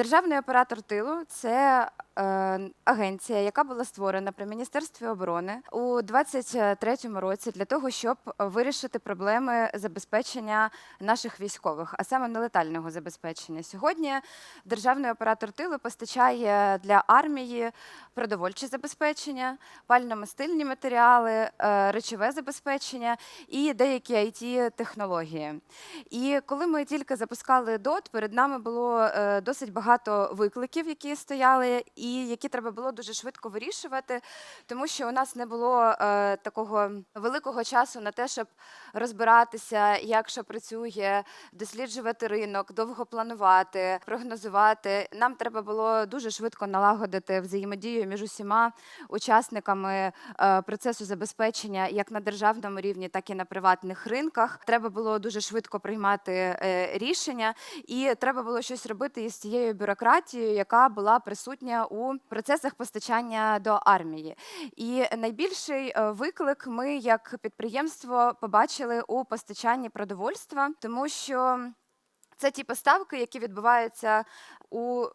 Державний оператор тилу це агенція, яка була створена при Міністерстві оборони у 2023 році для того, щоб вирішити проблеми забезпечення наших військових, а саме нелетального забезпечення. Сьогодні державний оператор тилу постачає для армії продовольче забезпечення, пально-мастильні матеріали, е, речове забезпечення і деякі it технології. І коли ми тільки запускали ДОТ, перед нами було е, досить багато викликів, які стояли, і які треба було дуже швидко вирішувати, тому що у нас не було е, такого великого часу на те, щоб розбиратися, як що працює, досліджувати ринок, довго планувати, прогнозувати. Нам треба було дуже швидко налагодити взаємодію між усіма учасниками е, процесу забезпечення як на державному рівні, так і на приватних ринках. Треба було дуже швидко приймати е, рішення, і треба було щось робити із тією бюрократією, яка була присутня у процесах постачання до армії. І найбільший е, виклик ми як підприємство побачили у постачанні продовольства, тому що це ті поставки, які відбуваються у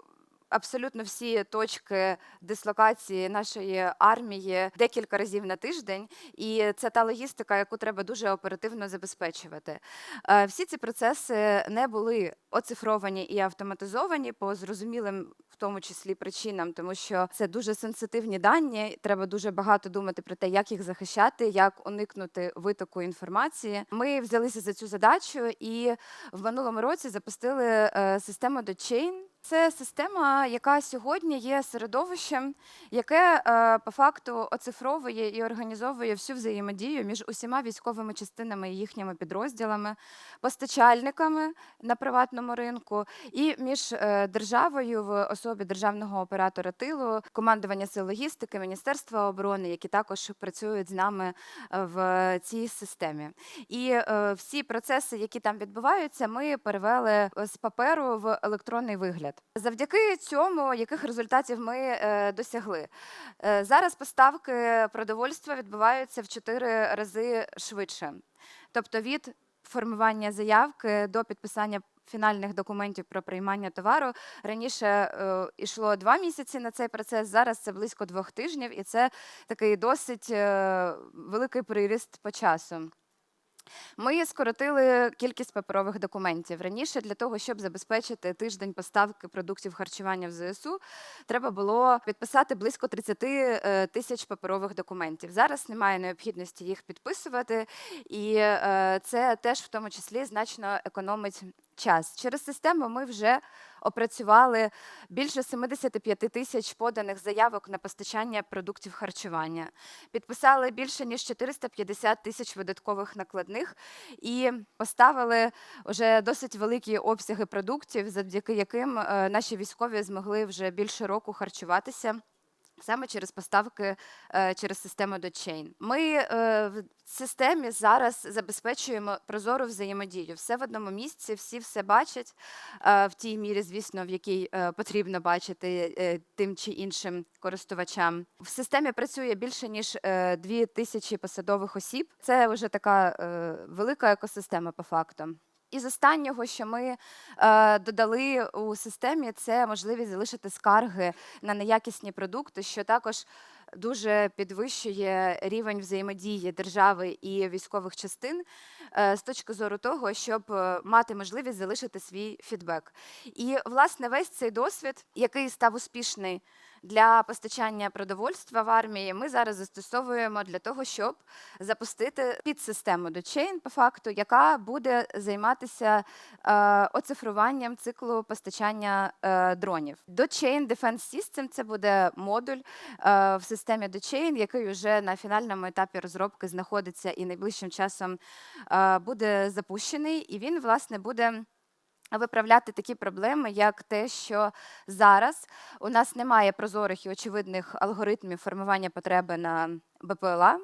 абсолютно всі точки дислокації нашої армії декілька разів на тиждень, і це та логістика, яку треба дуже оперативно забезпечувати. Е, Всі ці процеси не були оцифровані і автоматизовані по зрозумілим, в тому числі причинам, тому що це дуже сенситивні дані. Треба дуже багато думати про те, як їх захищати, як уникнути витоку інформації. Ми взялися за цю задачу і в минулому році запустили е, систему DotChain. Це система, яка сьогодні є середовищем, яке е, по факту оцифровує і організовує всю взаємодію між усіма військовими частинами і їхніми підрозділами, постачальниками на приватному ринку і між е, державою в особі державного оператора тилу, командування сил логістики, Міністерства оборони, які також працюють з нами е, в цій системі. І всі процеси, які там відбуваються, ми перевели з паперу в електронний вигляд. Завдяки цьому, яких результатів ми е, досягли? Е, зараз поставки продовольства відбуваються в 4 рази швидше. Тобто від формування заявки до підписання фінальних документів про приймання товару раніше е, йшло два місяці на цей процес. Зараз це близько двох тижнів, і це такий досить е, великий приріст по часу. Ми скоротили кількість паперових документів. Раніше для того, щоб забезпечити тиждень поставки продуктів харчування в ЗСУ, треба було підписати близько 30 е, тисяч паперових документів. Зараз немає необхідності їх підписувати, і е, це теж в тому числі значно економить час. Через систему ми вже опрацювали більше 75 тисяч поданих заявок на постачання продуктів харчування. Підписали більше ніж 450 тисяч видаткових накладних і поставили вже досить великі обсяги продуктів, завдяки яким е, наші військові змогли вже більше року харчуватися. Саме через поставки е, через систему DotChain. Ми е, в системі зараз забезпечуємо прозору взаємодію. Все в одному місці, всі все бачать е, в тій мірі, звісно, в якій потрібно бачити тим чи іншим користувачам. В системі працює більше ніж дві тисячі посадових осіб. Це вже така велика екосистема по факту. І з останнього, що ми е, додали у системі, це можливість залишити скарги на неякісні продукти, що також дуже підвищує рівень взаємодії держави і військових частин е, з точки зору того, щоб е, мати можливість залишити свій фідбек. І власне весь цей досвід, який став успішний для постачання продовольства в армії, ми зараз застосовуємо для того, щоб запустити підсистему DotChain, по факту, яка буде займатися е, оцифруванням циклу постачання е, дронів. DotChain Defense System – це буде модуль е, в системі DotChain, який вже на фінальному етапі розробки знаходиться і найближчим часом буде запущений, і він власне буде. Виправляти такі проблеми, як те, що зараз у нас немає прозорих і очевидних алгоритмів формування потреби на БПЛА.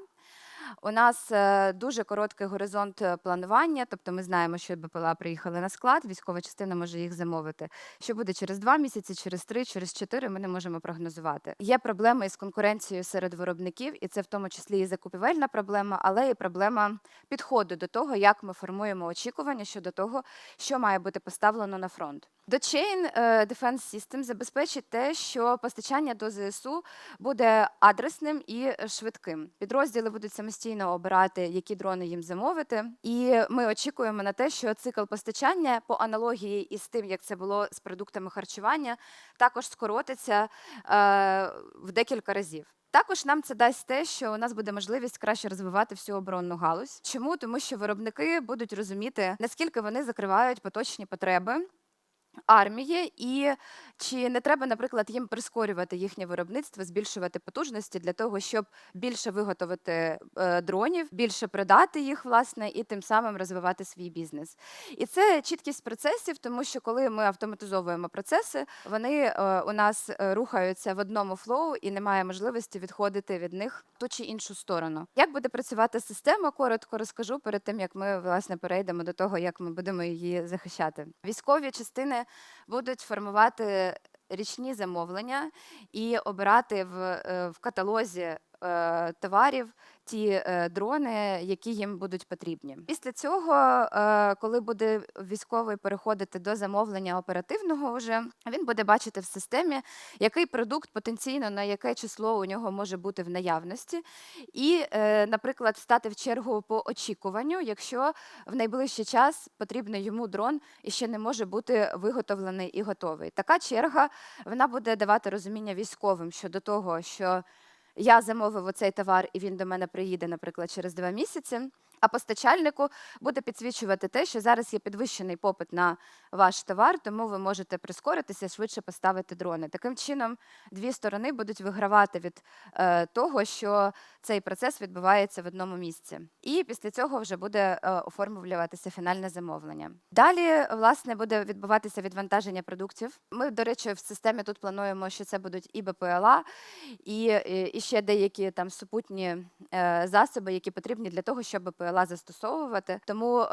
У нас е, дуже короткий горизонт е, планування, тобто ми знаємо, що БПЛА приїхали на склад, військова частина може їх замовити. Що буде через два місяці, через три, через чотири, ми не можемо прогнозувати. Є проблеми із конкуренцією серед виробників, і це в тому числі і закупівельна проблема, але і проблема підходу до того, як ми формуємо очікування щодо того, що має бути поставлено на фронт. Dochain е, Defense System забезпечить те, що постачання до ЗСУ буде адресним і швидким. Підрозділи будуть самостійно обирати, які дрони їм замовити. І ми очікуємо на те, що цикл постачання по аналогії із тим, як це було з продуктами харчування, також скоротиться е, в декілька разів. Також нам це дасть те, що у нас буде можливість краще розвивати всю оборонну галузь. Чому? Тому що виробники будуть розуміти, наскільки вони закривають поточні потреби армії, і чи не треба, наприклад, їм прискорювати їхнє виробництво, збільшувати потужності для того, щоб більше виготовити е, дронів, більше продати їх, власне, і тим самим розвивати свій бізнес. І це чіткість процесів, тому що коли ми автоматизовуємо процеси, вони е, у нас е, рухаються в одному флоу і немає можливості відходити від них ту чи іншу сторону. Як буде працювати система? Коротко розкажу перед тим, як ми власне перейдемо до того, як ми будемо її захищати. Військові частини будуть формувати річні замовлення і обирати в, е, в каталозі е, товарів ті е, дрони, які їм будуть потрібні. Після цього, е, коли буде військовий переходити до замовлення оперативного, вже він буде бачити в системі, який продукт потенційно на яке число у нього може бути в наявності, і, е, наприклад, стати в чергу по очікуванню, якщо в найближчий час потрібний йому дрон і ще не може бути виготовлений і готовий. Така черга вона буде давати розуміння військовим щодо того, що я замовив оцей товар, і він до мене приїде, наприклад, через два місяці. А постачальнику буде підсвічувати те, що зараз є підвищений попит на ваш товар, тому ви можете прискоритися, швидше поставити дрони. Таким чином, дві сторони будуть вигравати від е, того, що цей процес відбувається в одному місці. І після цього вже буде е, оформлюватися фінальне замовлення. Далі, власне, буде відбуватися відвантаження продуктів. Ми, до речі, в системі тут плануємо, що це будуть і БПЛА, і, і, ще деякі там супутні е, засоби, які потрібні для того, щоб БПЛА застосовувати. Тому е,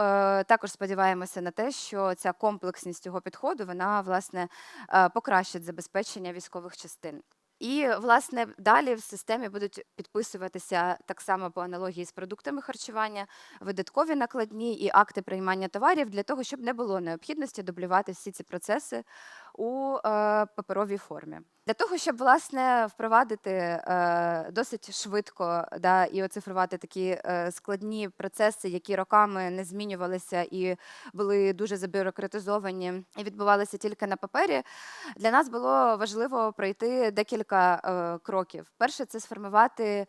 також сподіваємося на те, що ця комплексність цього підходу вона власне е, покращить забезпечення військових частин. І власне далі в системі будуть підписуватися так само по аналогії з продуктами харчування, видаткові накладні і акти приймання товарів для того, щоб не було необхідності дублювати всі ці процеси у е, паперовій формі. Для того, щоб власне впровадити е, досить швидко да, і оцифрувати такі е, складні процеси, які роками не змінювалися і були дуже забюрократизовані і відбувалися тільки на папері, для нас було важливо пройти декілька кроків. Перше це сформувати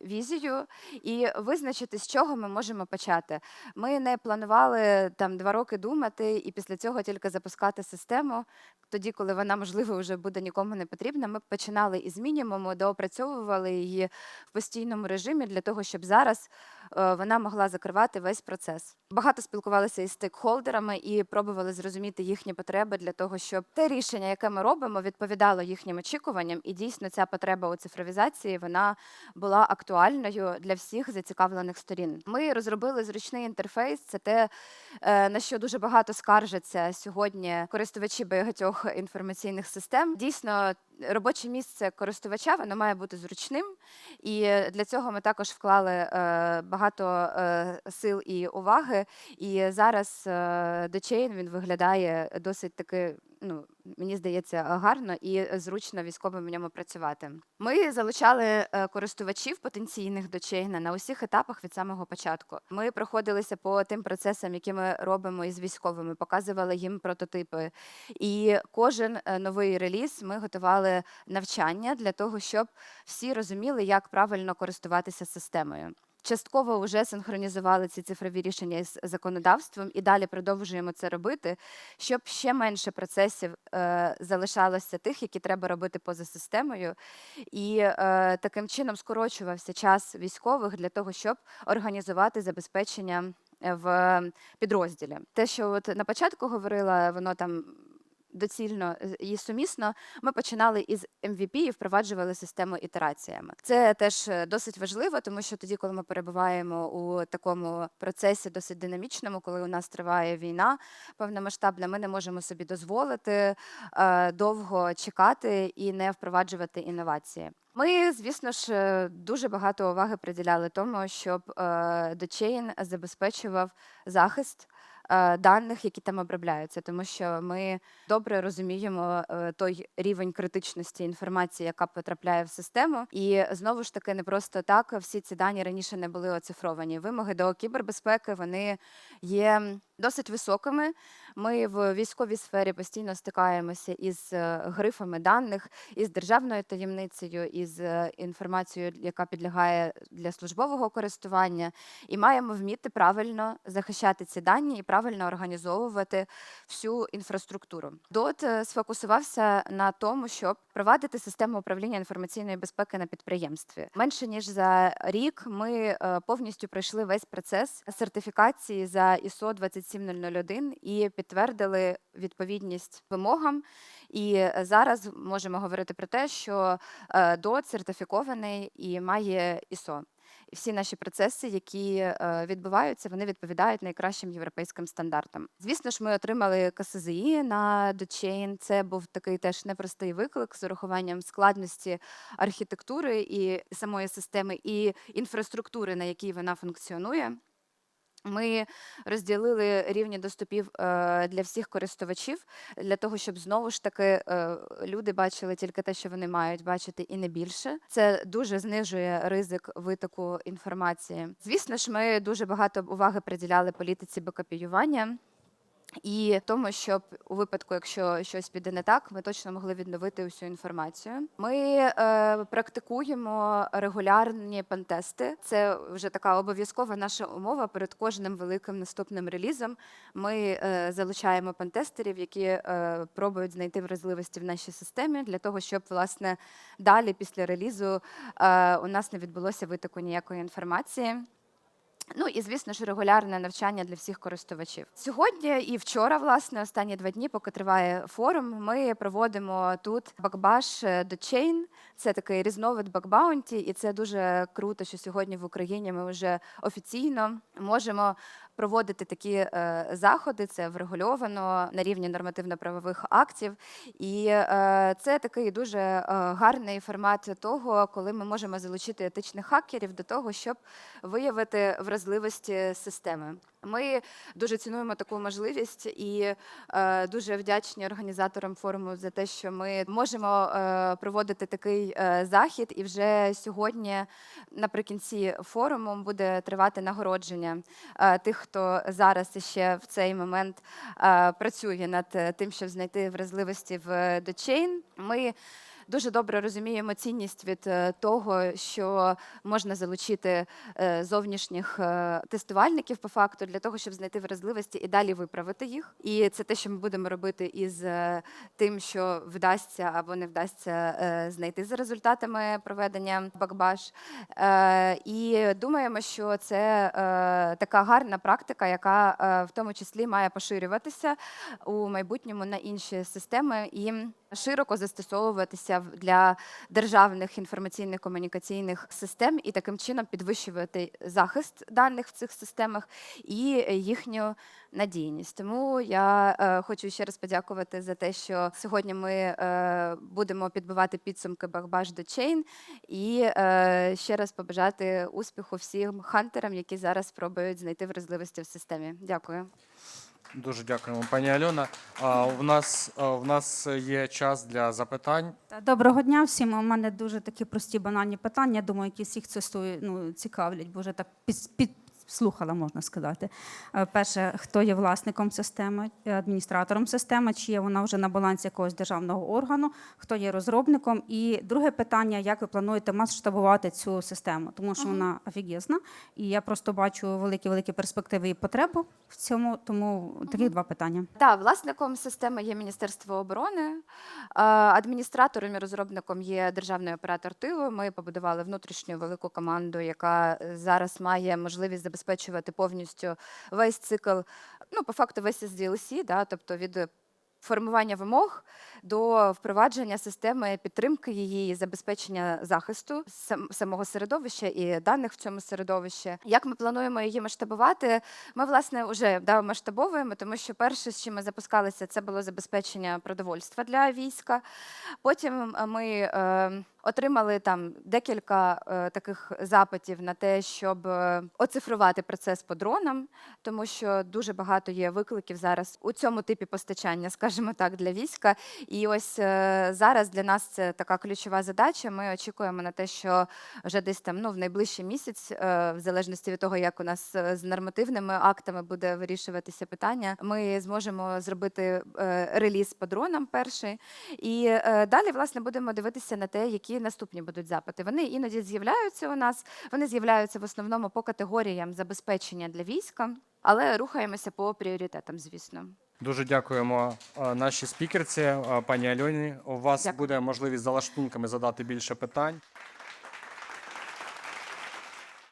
візію і визначити, з чого ми можемо почати. Ми не планували там два роки думати і після цього тільки запускати систему. Тоді, коли вона, можливо, вже буде нікому не потрібна, ми починали із мінімуму, доопрацьовували її в постійному режимі для того, щоб зараз е, вона могла закривати весь процес. Багато спілкувалися із стейкхолдерами і пробували зрозуміти їхні потреби для того, щоб те рішення, яке ми робимо, відповідало їхнім очікуванням, і дійсно ця потреба у цифровізації вона була актуальною для всіх зацікавлених сторін. Ми розробили зручний інтерфейс. Це те, е, на що дуже багато скаржаться сьогодні користувачі багатьох інформаційних систем. Дійсно, робоче місце користувача воно має бути зручним, і для цього ми також вклали е, багато е, сил і уваги. І зараз дочейн він виглядає досить таки. Ну, мені здається, гарно і зручно військовим в ньому працювати. Ми залучали е, користувачів потенційних до Чейна на усіх етапах від самого початку. Ми проходилися по тим процесам, які ми робимо із військовими, показували їм прототипи. І кожен е, новий реліз ми готували навчання для того, щоб всі розуміли, як правильно користуватися системою. Частково вже синхронізували ці цифрові рішення з законодавством і далі продовжуємо це робити, щоб ще менше процесів е, залишалося тих, які треба робити поза системою, і е, таким чином скорочувався час військових для того, щоб організувати забезпечення е, в підрозділі. Те, що от на початку говорила, воно там доцільно е, і сумісно, ми починали із MVP і впроваджували систему ітераціями. Це теж е, досить важливо, тому що тоді, коли ми перебуваємо у такому процесі досить динамічному, коли у нас триває війна повномасштабна, ми не можемо собі дозволити е, довго чекати і не впроваджувати інновації. Ми, звісно ж, дуже багато уваги приділяли тому, щоб Dochain забезпечував захист даних, які там обробляються, тому що ми добре розуміємо е, той рівень критичності інформації, яка потрапляє в систему. І знову ж таки, не просто так всі ці дані раніше не були оцифровані. Вимоги до кібербезпеки вони є досить високими. Ми в військовій сфері постійно стикаємося із е, грифами даних, із державною таємницею, із е, інформацією, яка підлягає для службового користування, і маємо вміти правильно захищати ці дані і правильно організовувати всю інфраструктуру. ДОТ е, сфокусувався на тому, щоб провадити систему управління інформаційної безпеки на підприємстві. Менше ніж за рік ми повністю пройшли весь процес сертифікації за ISO 27001 і підтвердили відповідність вимогам. І е, зараз можемо говорити про те, що е, ДОТ сертифікований і має ISO. І всі наші процеси, які е, відбуваються, вони відповідають найкращим європейським стандартам. Звісно ж, ми отримали КСЗІ на дочейн. Це був такий теж непростий виклик з урахуванням складності архітектури і самої системи, і інфраструктури, на якій вона функціонує. Ми розділили рівні доступів е, для всіх користувачів для того, щоб знову ж таки е, люди бачили тільки те, що вони мають бачити, і не більше. Це дуже знижує ризик витоку інформації. Звісно ж, ми дуже багато уваги приділяли політиці бекопіювання. І тому, щоб у випадку, якщо щось піде не так, ми точно могли відновити усю інформацію. Ми е, практикуємо регулярні пентести. Це вже така обов'язкова наша умова перед кожним великим наступним релізом. Ми е, залучаємо пентестерів, які е, пробують знайти вразливості в нашій системі для того, щоб власне далі після релізу е, у нас не відбулося витоку ніякої інформації. Ну і звісно ж регулярне навчання для всіх користувачів. Сьогодні і вчора, власне, останні два дні, поки триває форум, ми проводимо тут бакбаш до Chain. Це такий різновид бакбаунті, і це дуже круто, що сьогодні в Україні ми вже офіційно можемо проводити такі е, заходи. Це врегульовано на рівні нормативно-правових актів. І е, це такий дуже е, гарний формат того, коли ми можемо залучити етичних хакерів до того, щоб виявити вразливості системи. Ми дуже цінуємо таку можливість і е, дуже вдячні організаторам форуму за те, що ми можемо е, проводити такий е, захід. І вже сьогодні, наприкінці форуму, буде тривати нагородження е, тих, хто зараз ще в цей момент е, працює над е, тим, щоб знайти вразливості в дочейн. Ми Дуже добре розуміємо цінність від е, того, що можна залучити е, зовнішніх е, тестувальників по факту для того, щоб знайти вразливості і далі виправити їх. І це те, що ми будемо робити із тим, що вдасться або не вдасться знайти за результатами проведення бакбаш. І думаємо, що це така гарна практика, яка в тому числі має поширюватися у майбутньому на інші системи і широко застосовуватися для державних інформаційних комунікаційних систем і таким чином підвищувати захист даних в цих системах і їхню надійність. Тому я е, хочу ще раз подякувати за те, що сьогодні ми е, будемо підбивати підсумки Бахбаш до Chain і е, ще раз побажати успіху всім хантерам, які зараз спробують знайти вразливості в системі. Дякую. Дуже дякуємо, пані Альона. А, у нас а, у нас є час для запитань. Доброго дня всім. У мене дуже такі прості банальні питання. Думаю, які всіх це ну, цікавлять, бо вже так під, підслухала, можна сказати. Е, Перше, хто є власником системи, е, адміністратором системи, чи є вона вже на балансі якогось державного органу, хто є розробником. І друге питання: як ви плануєте масштабувати цю систему? Тому що вона офігезна, і я просто бачу великі великі перспективи і потребу в цьому. Тому таких два питання. Так, власником системи є Міністерство оборони, е, адміністратором і розробником є державний оператор тилу. Ми побудували внутрішню велику команду, яка зараз має можливість забезпечувати повністю весь цикл, ну, по факту, весь SDLC, да, тобто від формування вимог до впровадження системи підтримки її забезпечення захисту сам- самого середовища і даних в цьому середовищі. Як ми плануємо її масштабувати? Ми власне вже да, масштабовуємо, тому що перше, з чим ми запускалися, це було забезпечення продовольства для війська. Потім е, ми е, отримали там декілька е, таких запитів на те, щоб е, оцифрувати процес по дронам, тому що дуже багато є викликів зараз у цьому типі постачання, скажімо так, для війська. І ось е, зараз для нас це така ключова задача. Ми очікуємо на те, що вже десь там ну в найближчий місяць, е, в залежності від того, як у нас е, з нормативними актами буде вирішуватися питання, ми зможемо зробити реліз по дронам перший. І далі, власне, будемо дивитися на те, які наступні будуть запити. Вони іноді з'являються у нас. Вони з'являються в основному по категоріям забезпечення для війська, але рухаємося по пріоритетам, звісно. Дуже дякуємо е, нашій спікерці, е, пані Альоні. У вас Дякую. буде можливість за лаштунками задати більше питань.